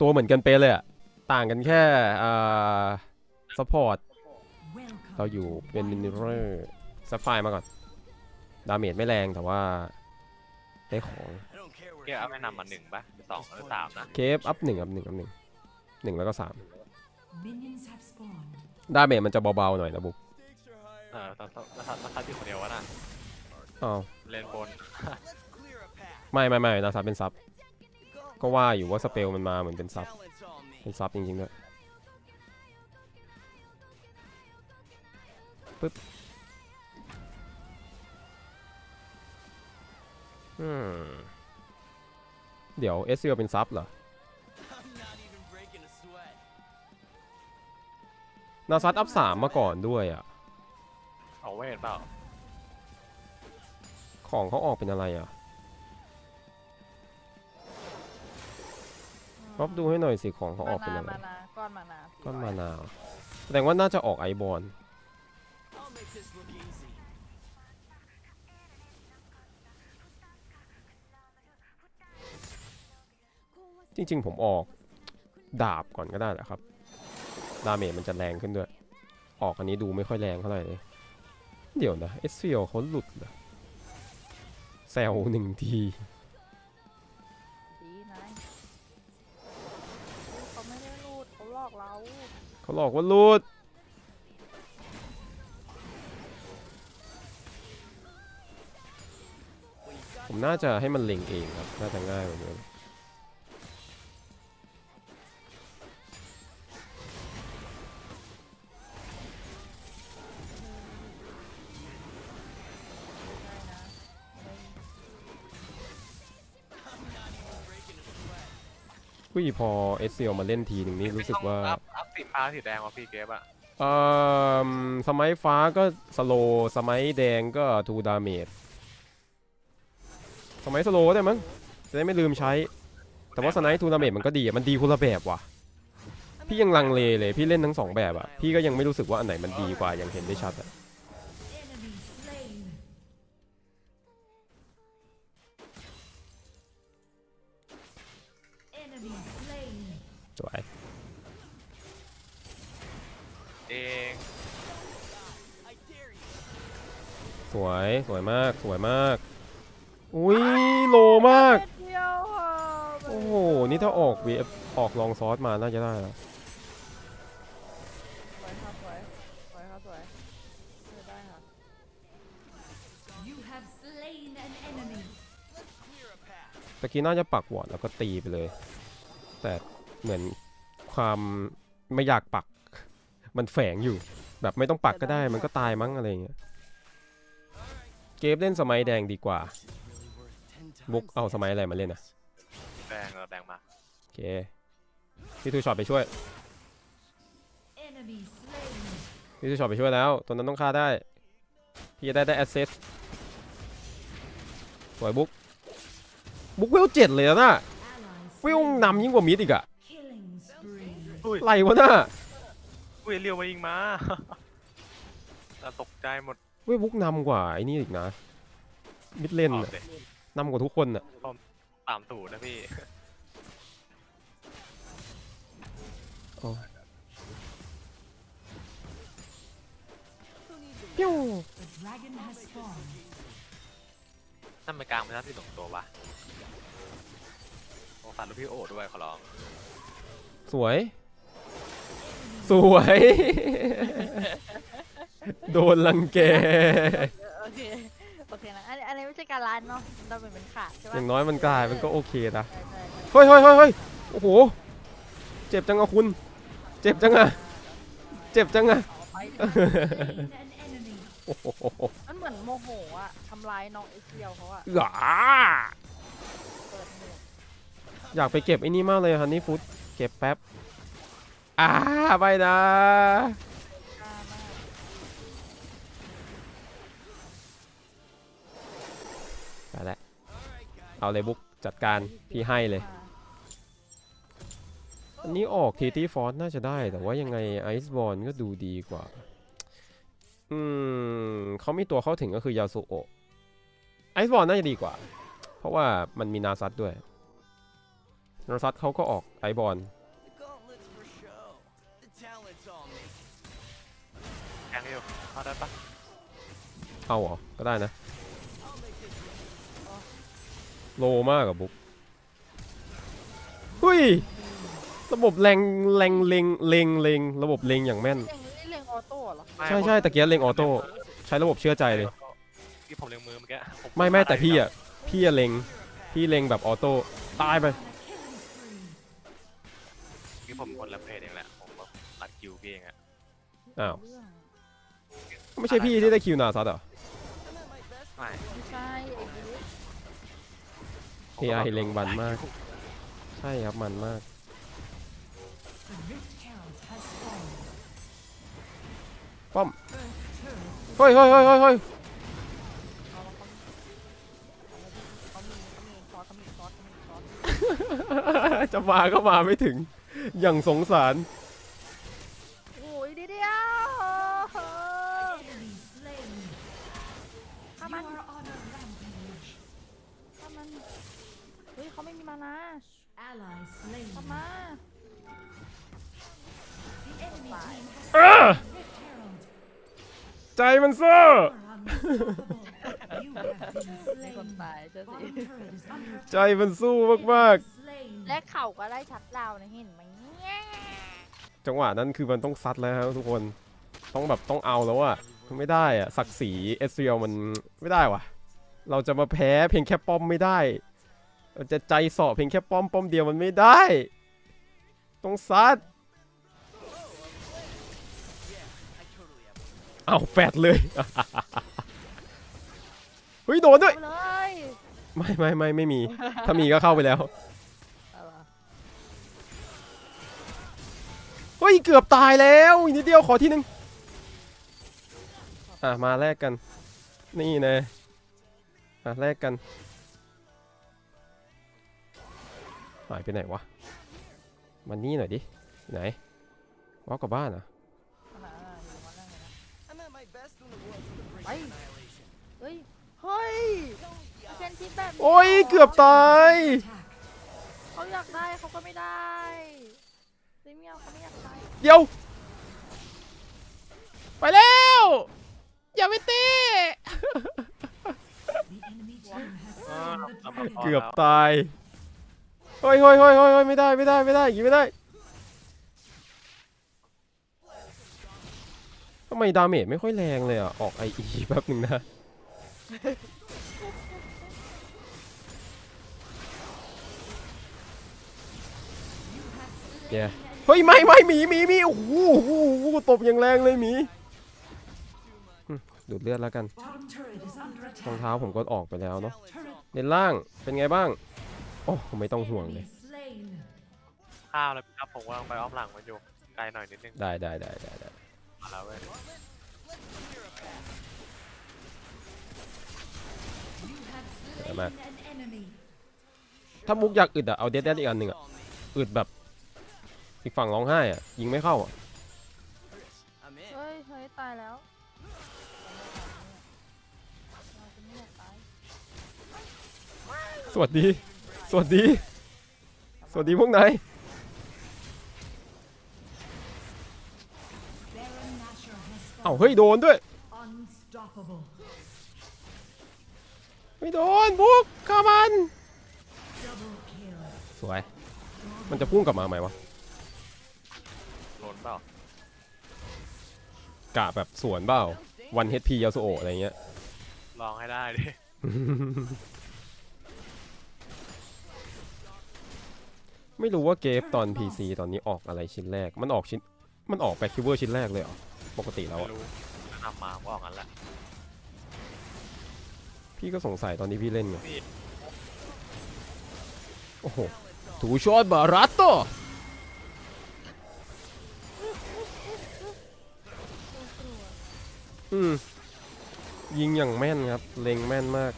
ตัวเหมือนกันเป๊ะเลยอะต่างกันแค่อ่าซัพพอร์ตเราอยู่เป็นมินิเรอร์ซัฟไฟมาก่อน ดาเมจไม่แรงแต่ว่าได้ของเกียร์อัพให้นำมาหนึ่งปะหรือสองหรือสามนะเคฟอัพหนึ่งอัพหนึ่งอัพหนึ่งหนึ่งแล้วก็สาม Minions have spawned. ดาเมจมันจะเบาๆหน่อยนะบุ๊กเออตอนตอนตอนตอนทัดอยู่คนเดียววะน่ะอ้าวเลนบนไม่ไม่ไม่นาซับเป็นซับ ก็ว่าอยู่ว่าสเปลมันมาเหมือนเป็นซับ เป็นซับจริงๆด้วยปึ๊บอืมเดี๋ยวเอสซีเป็นซับเหรอ นาซัดอัพสามมาก่อนด้วยอะ เอาเวทเปล่า ของเขาออกเป็นอะไรอะ รอบดูให้หน่อยสิของเขาออกเป็นอะไรมานาก้อนมานาก้อนมานาวแสดงว่าน่าจะออกไอบอลจริง ๆ ผมออกดาบก่อนก็ได้แหละครับ ดาเมจมันจะแรงขึ้นด้วย ออกอันนี้ดูไม่ค่อยแรงเท่าไหร่เลย เดี๋ยวนะเอสฟิลเขาหลุดเหรอแซวหนึ่งที เขาหลอกว่าลุดผมน่าจะให้มันเล็งเองครับ น่าจะง่ายกว่าเยอะได้นะเฮ้ยอุ้ยพอเอสเซียมาเล่นทีหนึ่งนี่รู้สึกว่า สีฟ้าสีแดงว่ะพี่เกฟอะเอ่อสมัยฟ้าก็สโลสมัยแดงก็ทูดาเมจสมัยสโลได้มั้งจะได้ไม่ลืมใช้ แต่ว่าสไนท์ทูดาเมจมันก็ดีอะมันดีคนละแบบว่ะ พี่ยังลังเลเลยพี่เล่นทั้งสองแบบอะพี่ก็ยังไม่รู้สึกว่าอันไหนมันดีกว่าอย่างเห็นได้ชัดอะ Enemy slain. Enemy slain. สวย เองสวยสวยมากสวยมาก อุ้ยโลมากเม็ดเดียวอะโอ้โห นี่ถ้าออก VF ออกลองซอสมาน่าจะได้แล้วสวยค่ะสวยสวยค่ะสวยเออได้ค่ะ You have slain an enemy. ตะกี้น่าจะปักวอร์ดแล้วก็ตีไปเลย แต่เหมือนความไม่อยากปัก มันแฝงอยู่ แบบไม่ต้องปักก็ได้มันก็ตายมั้งอะไรอย่างเงี้ยเกฟเล่นสมัยแดงดีกว่าบุกเอาสมัยอะไรมาเล่นอะแดงเราแดงมาโอเคพี่ทูช็อตไปช่วย Enemy slain. พี่ทูช็อตไปช่วยแล้วตัวนั้นต้องฆ่าได้พี่จะได้ได้แอสเซสสวยบุ๊กบุ๊กเวลเจ็ดเลยนะ Ally เวล slain. นำยิ่งกว่ามิดอีกอะ Killing spree. อุ้ยไรวะน่ะ อุ้ยเรียวมายิงมาเราตกใจหมดเว้ยบุ๊กนำกว่าไอ้นี่อีกนะ มิดเล่นอาน่ะสินำกว่าทุกคนอะตามสูตรนะพี่ปิ้ว The dragon has spawned. นั่นเป็นกลางไม่ใช่ที่ตรงตัววะสงสารลูกพี่โอด้วยขอร้อง สวย สวย โดนลังแก โอเค โอเคนะ อันนี้อันนี้ไม่ใช่การร้านเนาะเราเป็นเป็นขาดใช่อปะย่างน้อยมันกลายมันก็โอเคนะ ใช่ใช่ใช่เฮ้ยเฮ้ยเฮ้ยเฮ้ยโอ้โห เจ็บจังอะคุณ เจ็บจังอะเจ็บจังอะเอาไป Slain an enemy. โอ้โหมันเหมือนโมโหอะทำลายน้องเอเซียวเขาอะหรอเปิดหมวกอยากไปเก็บไอ้นี่มากเลยฮันนี่ฟุตเก็บแป๊บ อ่าไปนะ มากไปแล้ว เอาเลยบุ๊กจัดการพี่ให้เลย อันนี้ออกทีที่ฟอนน่าจะได้แต่ว่ายังไงไอซ์บอลก็ดูดีกว่า อืมเขามีตัวเข้าถึงก็คือยาสุโอไอซ์บอลน่าจะดีกว่า เพราะว่ามันมีนาซัตด้วย นาซัตเขาก็ออกไอบอล ได้ปะเอาเหรอ ก็ได้นะ โลมากอะบุ๊กเฮ้ยระบบแรงแรงเลงเลงเลงระบบเลงอย่างแม่น เล็งนี่เล็งออโต้เหรอใช่ใช่ตะเกียบเลงออโต้ใช้ระบบเชื่อใจเลยที่ผมเล็งมือเมื่อกี้ผไม่ไม่แต่พี่อะพี่อะเลงพี่เลงแบบออโต้ตายไปที่ผมกดแลมเพจเองแหละผมแบบตัดคิวพี่เองอะอ้าวเรื่อง ไม่ใช่พี่ที่ได้คิวนาซัตเหรอไม่ไม่ใช่ไอ้บิ๊กผมก็แบบ AI เล็งบันมาก ใช่ครับมันมาก ป้อม เฮ้ยเฮ้ยเฮ้ยเฮ้ยเฮ้ยเอาล้วเขาเขามีเขามีซอสเขามีซอสเขามีซอสจะมาก็มาไม่ถึง อย่างสงสาร โอ้ยเดียวเดียว enemy slain. Come You on. are on a rampage. ถ้ามันเฮ้ยเขาไม่มีมานะ Ally slain. ทำมา The enemy team has เออ Rift Herald. ใจมันสู้ You are unstoppable. You have been มีคน slain. ตายเจ้าสิ Bottom turret is under ใจมันสู้มาก slain. และเข่าก็ได้ชัดดาวน์นะเห็นไหมเนี่ยๆจังหวะนั้นคือมันต้องซัดแล้วครับทุกคน ต้องแบบต้องเอาแล้วอะ ไม่ได้อะศักดิ์ศรีเอสเรียลมันไม่ได้วะเราจะมาแพ้เพียงแค่ป้อมไม่ได้เราจะใจสอบเพียงแค่ป้อมป้อมเดียวมันไม่ได้ ต้องซัดเอาแปดเลย เฮ้ยโดนด้วย เลยไม่ไม่ไม่ไม่มี ถ้ามีก็เข้าไปแล้วเอาล่ะเฮ้ย เกือบตายแล้วอีกนิดเดียวขอที่หนึ่ง อะมาแลกกัน นี่นะอะแลกกัน หายไปไหนวะมานี่หน่อยดิ ไหนวอกกลับบ้านเหรอะเอาล่ะเอาล่ะอยู่วันแรกเลยนะ I'm at my best when the world's on the brink Ay. of annihilation. เฮ้ย เฮ้ยเคนทิปแบบนี้โอ้ย เกือบตาย Attack. เขาอยากได้เขาก็ไม่ได้เซเมียวเขาไม่อยากได้ เดี๋ยว ไปแล้ว อย่าไปตีเออ slain เกือบตายเฮ้ยเฮ้ยเฮ้ยเฮ้ยฮ้ยไม่ได้ไม่ได้ไม่ได้ย่างไม่ได้ทำไมดาเมจไม่ค่อยแรงเลยอะ ออกไออีแป๊บหนึ่งนะเดี๋ยเฮ้ย ไม่ไม่หมีหมีหมีโอ้โหโอ้โหตบอย่างแรงเลยหมี ดูดเลือดแล้วกัน Bottom turret is under รอง attack. เท้าผมก็ออกไปแล้วเนาะ Turret เลนล่างเป็นไงบ้าง โอ้ไม่ต้องห่วงเลย enemy slain. ข้าวเลยครับผมกำลังไปออฟหลังมันอยู่ไกลหน่อยนิดนึงได้ได้ได้ได้ได้มาแล้วเว้ย You have Dạ, slain mà. an enemy. ถ้ามุกอยากอึดอะเอาเดดแดดอีกอันหนึ่งอะ All me. อึดแบบอีกฝั่งร้องไห้อะยิงไม่เข้าอะ I'm in. เฮ้ยเฮ้ยตายแล้ว สวัสดี สวัสดี สวัสดีพวกนาย Baron Nashor has เอ้า fallen. เฮ้ยโดนด้วย Unstoppable. ไม่โดนบุกข้ามัน Double kill. สวย มันจะพุ่งกลับมาไหมวะโดนเปล่ากะแบบสวนเปล่าวันเฮดพียาสุโอะอะไรเงี้ยลองให้ได้ดิ ไม่รู้ว่าเกฟตอน PC ตอนนี้ออกอะไรชิ้นแรก มันออกชิ้น มันออกแบ็คคิวเวอร์ชิ้นแรกเลยเหรอ ปกติแล้วไม่อะรู้แนะนำมาก็ออกงั้นแหละพี่ก็สงสัยตอนที่พี่เล่นไงนี่โอ้โห ถูชอตบารัตโตอืม ยิงอย่างแม่นครับ เล็งแม่นมาก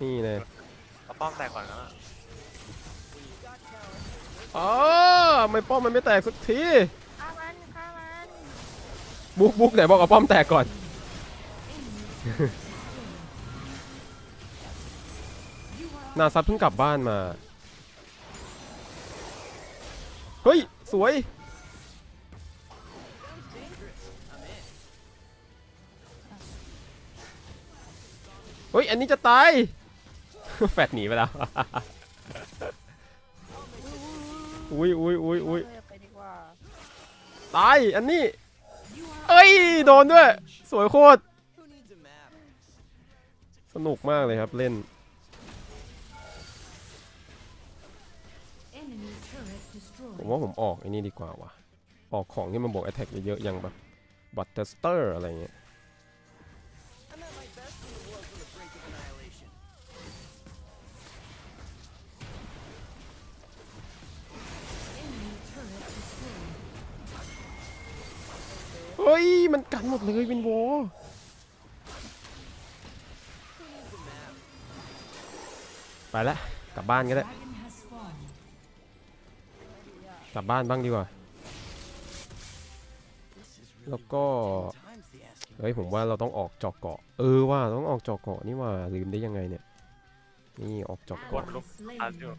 นี่เลย เอาป้อมแตกก่อนนะ อ๋อไม่ป้อมมันไม่แตกสักทีฆ่ามันฆ่ามันบุกบุกไหนบอกเอาป้อมแตกก่อน You are นาซับเพิ่งกลับบ้านมา เฮ้ย สวย เฮ้ย อันนี้จะตาย แฟดหนีไปแล้ว อุ้ยอุ้ยอุ้ยอุ้ยเออไปดีกว่าตายอันนี้เอ้ยโดนด้วย สวยโคตร Who needs a map? สนุกมากเลยครับเล่น Enemy turret ผม destroyed. ว่าผมออกไอ้นี่ดีกว่าว่ะออกของที่มันบวก attack เยอะๆอย่างแบบ Buster อะไรเงี้ย ฮ้ย มันกันหมดเลยวินโวไปละกลับบ้านก็ได้ Dragon has spawned. กลับบ้านบ้างดีกว่า This is แล้ really วก็ times the asking. เฮ้ยผมว่าเราต้องออกจอกเกาะ เออว่าต้องออกจอกเกาะนี่ว่าลืมได้ยังไงเนี่ย นี่ออกจอกเกาะ Ally look, slain. I'll do it.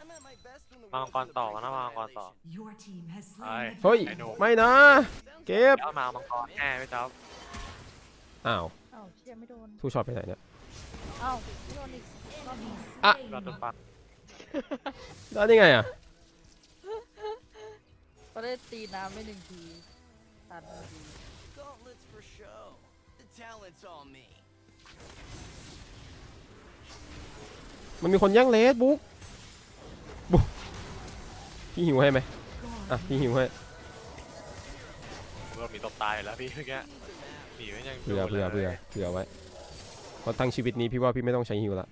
I'm at my best when the มามัง world's กร on the ต่อ brink มา of นะมามังกรต่อ annihilation. Your team has slain. Aye. the เฮ้ยไอ้หนูไม่นะ เก็บแล้วมามังกรแน่ไหมจ๊อบอ้าวเอ้าเชี่ยไม่โดนทูช็อตไปไหนเนี่ยเอ้าไม่โดนอีกรอบนี้อะเราตุปักได้ได้ไงอะก็ได้ตีน้ำไม่หนึ่งทีตัดหนึ่งที Gauntlets for show. The talent's on me. มันมีคนแย่งเลสบุ๊กบุ๊กพี่หิวให้ไหมอะพี่หิวให้ ผมก็มีตบตายอยู่แล้วพี่เมื่อกี้หนีไม่ยังเผื่อดูเผื่อลยเผื่อเผื่อไว้เพราะตั้งชีวิตนี้พี่ว่าพี่ไม่ต้องใช้หิวละ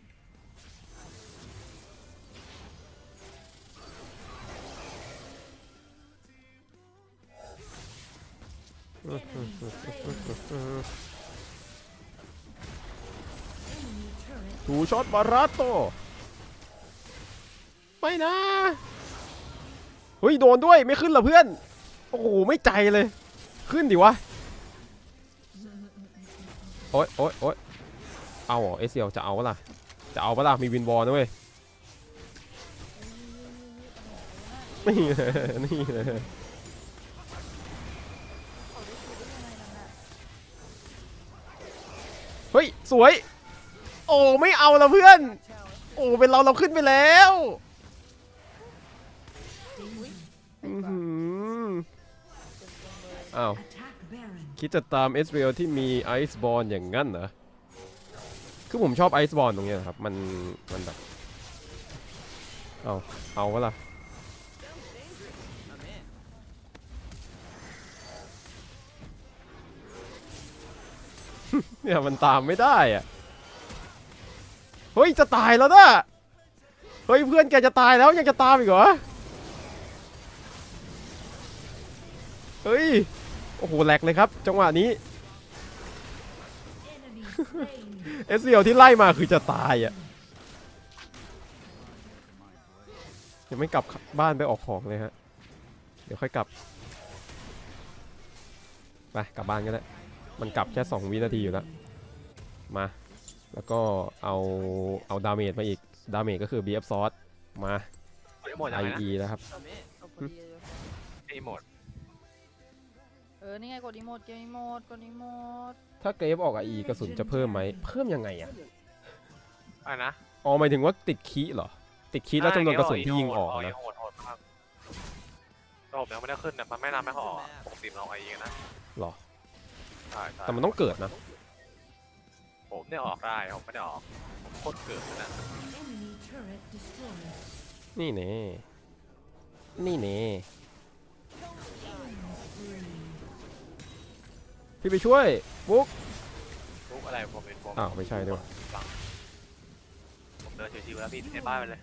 Enemy turret ทูช็อตบาราโตไม่นะเฮ้ยโดนด้วยไม่ขึ้นเหรอเพื่อน โอ้โห ไม่ใจเลย ขึ้นดิวะ โอ๊ยโอ๊ยโอ๊ยเอาเหรอเอเซียวจะเอาปะล่ะ จะเอาปะล่ะ มีวินบอลนะเว้ย นี่เลยนี่เลยเฮ้ย สวย โอ้ ไม่เอาละเพื่อน โอ้ เป็นเราเราขึ้นไปแล้ว อ้าว คิดจะตามเอสเรียลที่มีไอซ์บอลอย่างงั้นเหรอ คือผมชอบไอซ์บอลตรงเนี้ยนะครับ มัน มันแบบ เอาเอาวะล่ะเนี่ยมันตามไม่ได้อะเฮ้ย จะตายแล้วนะเฮ้ย เพื่อนแกจะตายแล้วยังจะตามอีกเหรอ เฮ้ย โอ้โหแหลกเลยครับ จังหวะนี้ Enemy slain. เอสเรียลที่ไล่มาคือจะตายอะยังไม่กลับบ้านไปออกของเลยฮะ เดี๋ยวค่อยกลับ ไปกลับบ้านก็ได้ มันกลับแค่ 2 วินาทีอยู่แล้ว มา แล้วก็เอาเอาดาเมจมาอีก ดาเมจก็คือ BF ซอสมาไม่หมดยังไงนะ IE แล้วครับ I'm in. ก็พอดีเลยไอ้หมดเออนี่ไงกดอีโมดเกมอีโมดกดอีโมดถ้าเกรฟออก IE กระสุนจะเพิ่มไหมเพิ่มยังไงอะอะไรนะอ๋อหมายถึงว่าติดคีย์เหรอ ติดคีย์แล้วจำนวนกระสุนที่ยิงออกอะนะโหดโหดมากระบบยังไม่ได้ขึ้นเนี่ยมันไม่นำไม่เขาออกอะปกติเราไอ้ยิงนะหรอใช่ใช่แต่มันต้องเกิดนะ ผมเนี่ยออกได้ผมไม่ได้ออกผมโคตรเกิดเลยนะ Enemy turret destroyed. นี่เน่นี่เน่ พี่ไปช่วยบุ๊กทุกอะไรผมเป็นผมอ้าวไม่ใช่ด้วยผมเดินเฉยๆแล้วพี่ในบ้านไปเลย